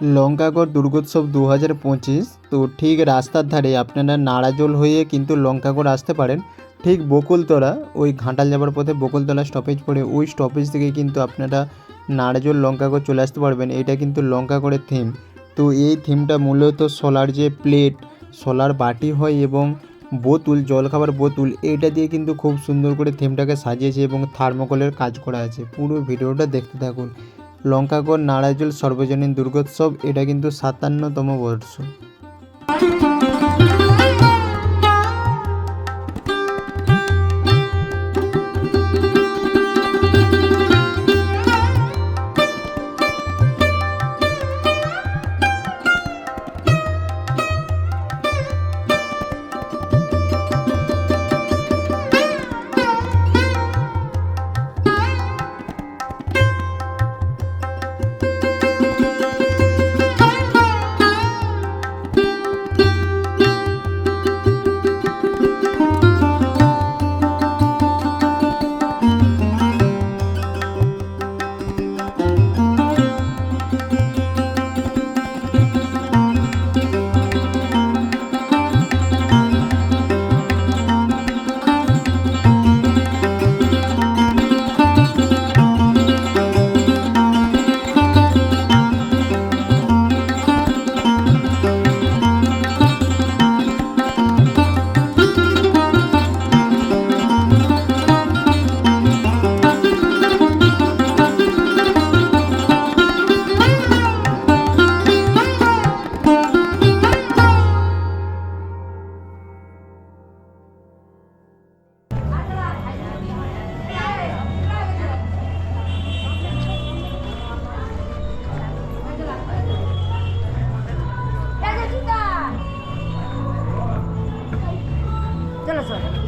লঙ্কাগড় দুর্গোৎসব দু হাজার পঁচিশ, তো ঠিক রাস্তার ধারে আপনারা নাড়াজোল হয়ে কিন্তু লঙ্কাগড় আসতে পারেন। ঠিক বকুলতলা, ওই ঘাটাল যাবার পথে বকুলতলা স্টপেজ পড়ে, ওই স্টপেজ থেকে কিন্তু আপনারা নাড়াজোল, লঙ্কাগড় চলে আসতে পারবেন। এটা কিন্তু লঙ্কাগড়ের থিম তো এই থিমটা মূলত সোলার যে প্লেট সোলার বাটি হয় এবং বোতল, জলখাবার বোতল এইটা দিয়ে কিন্তু খুব সুন্দর করে থিমটাকে সাজিয়েছে এবং থার্মোকলের কাজ করা আছে। পুরো ভিডিওটা দেখতে থাকুন। লঙ্কাগড় নাড়াজল সর্বজনীন দুর্গোৎসব এটা কিন্তু সাতান্নতম বর্ষ। 色。